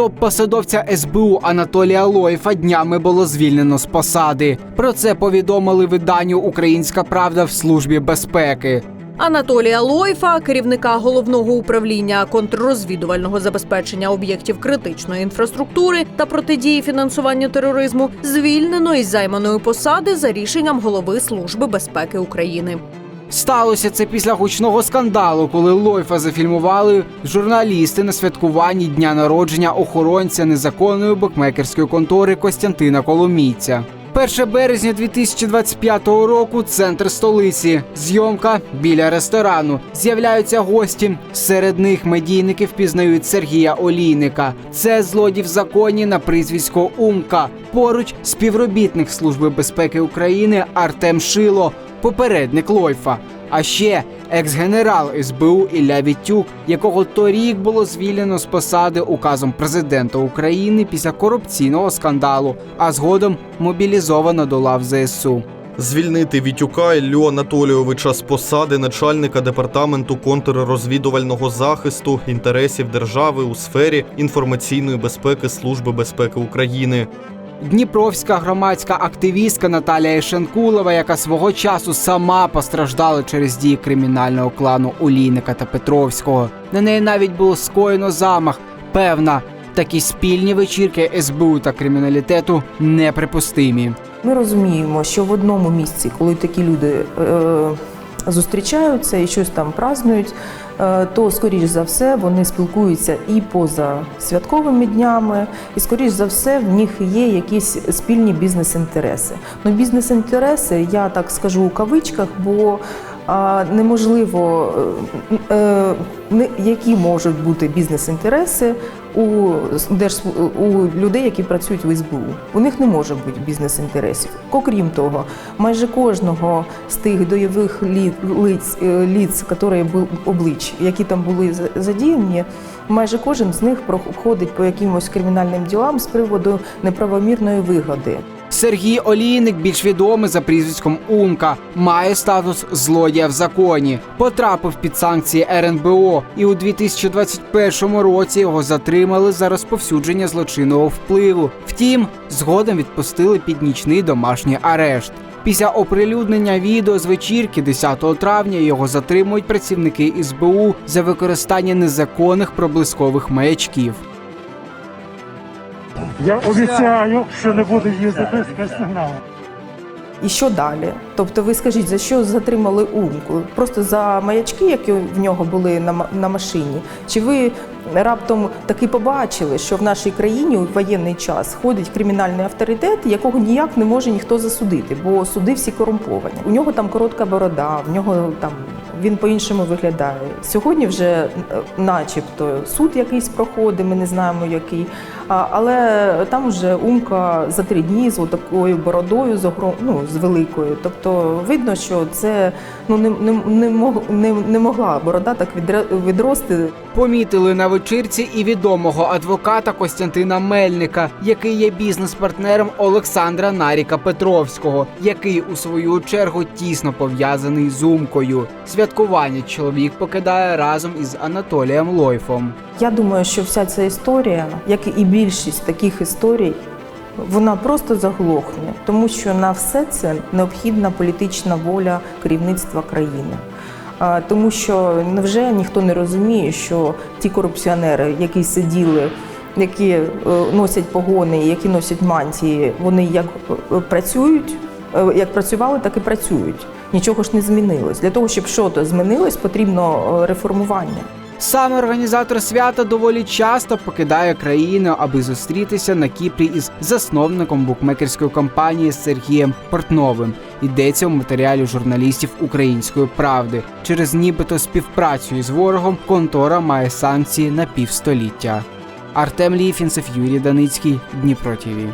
Топ-посадовця СБУ Анатолія Лоєфа днями було звільнено з посади. Про це повідомили виданню Українська Правда в службі безпеки. Анатолія Лойфа, керівника головного управління контррозвідувального забезпечення об'єктів критичної інфраструктури та протидії фінансуванню тероризму, звільнено із займаної посади за рішенням голови Служби безпеки України. Сталося це після гучного скандалу, коли Лойфа зафільмували журналісти на святкуванні дня народження охоронця незаконної букмекерської контори Костянтина Коломійця. 1 березня 2025 року центр столиці. Зйомка біля ресторану. З'являються гості. Серед них медійники впізнають Сергія Олійника. Це злодій в законі на прізвисько Умка. Поруч співробітник Служби безпеки України Артем Шило, попередник Лойфа. А ще екс-генерал СБУ Ілля Вітюк, якого торік було звільнено з посади указом президента України після корупційного скандалу, а згодом мобілізовано до лав ЗСУ. Звільнити Вітюка Іллю Анатолійовича з посади начальника департаменту контррозвідувального захисту інтересів держави у сфері інформаційної безпеки Служби безпеки України. Дніпровська громадська активістка Наталія Ішенкулова, яка свого часу сама постраждала через дії кримінального клану Олійника та Петровського. На неї навіть було скоєно замах. Певна, такі спільні вечірки СБУ та криміналітету неприпустимі. Ми розуміємо, що в одному місці, коли такі люди е, зустрічаються і щось там празднують, е, то скоріш за все вони спілкуються і поза святковими днями, і скоріш за все в них є якісь спільні бізнес-інтереси. Ну, бізнес-інтереси, я так скажу у кавичках, бо неможливо, е, е, які можуть бути бізнес-інтереси у, у людей, які працюють в СБУ. У них не може бути бізнес-інтересів. Окрім того, майже кожного з тих дойових лиць, е, ліц, які були облич, які там були задіяні, майже кожен з них проходить по якимось кримінальним ділам з приводу неправомірної вигоди. Сергій Олійник, більш відомий за прізвиськом Умка, має статус злодія в законі. Потрапив під санкції РНБО, і у 2021 році його затримали за розповсюдження злочинного впливу. Втім, згодом відпустили під нічний домашній арешт. Після оприлюднення відео з вечірки 10 травня його затримують працівники СБУ за використання незаконних проблискових маячків. Я обіцяю, що не буду їздити з сигналом. І що далі? Тобто, ви скажіть, за що затримали Умку? Просто за маячки, які в нього були на, на машині? Чи ви раптом таки побачили, що в нашій країні у воєнний час ходить кримінальний авторитет, якого ніяк не може ніхто засудити, бо суди всі корумповані. У нього там коротка борода, в нього там він по-іншому виглядає. Сьогодні вже начебто суд якийсь проходить, ми не знаємо який. Але там вже умка за три дні з такою бородою, з огром, ну, з великою. Тобто видно, що це ну не, не, не, не, могла борода так відрости. Помітили на вечірці і відомого адвоката Костянтина Мельника, який є бізнес-партнером Олександра Наріка Петровського, який у свою чергу тісно пов'язаний з Умкою. Святкування чоловік покидає разом із Анатолієм Лойфом. Я думаю, що вся ця історія, як і більшість таких історій, вона просто заглохне, тому що на все це необхідна політична воля керівництва країни. Тому що невже ніхто не розуміє, що ті корупціонери, які сиділи, які е, носять погони, які носять мантії, вони як е, працюють, е, як працювали, так і працюють. Нічого ж не змінилось. Для того, щоб щось змінилось, потрібно реформування. Саме організатор свята доволі часто покидає країну, аби зустрітися на Кіпрі із засновником букмекерської компанії Сергієм Портновим. Йдеться у матеріалі журналістів Української правди. Через нібито співпрацю із ворогом контора має санкції на півстоліття. Артем Ліфінцев, Юрій Даницький, Дніпро ТІВІ.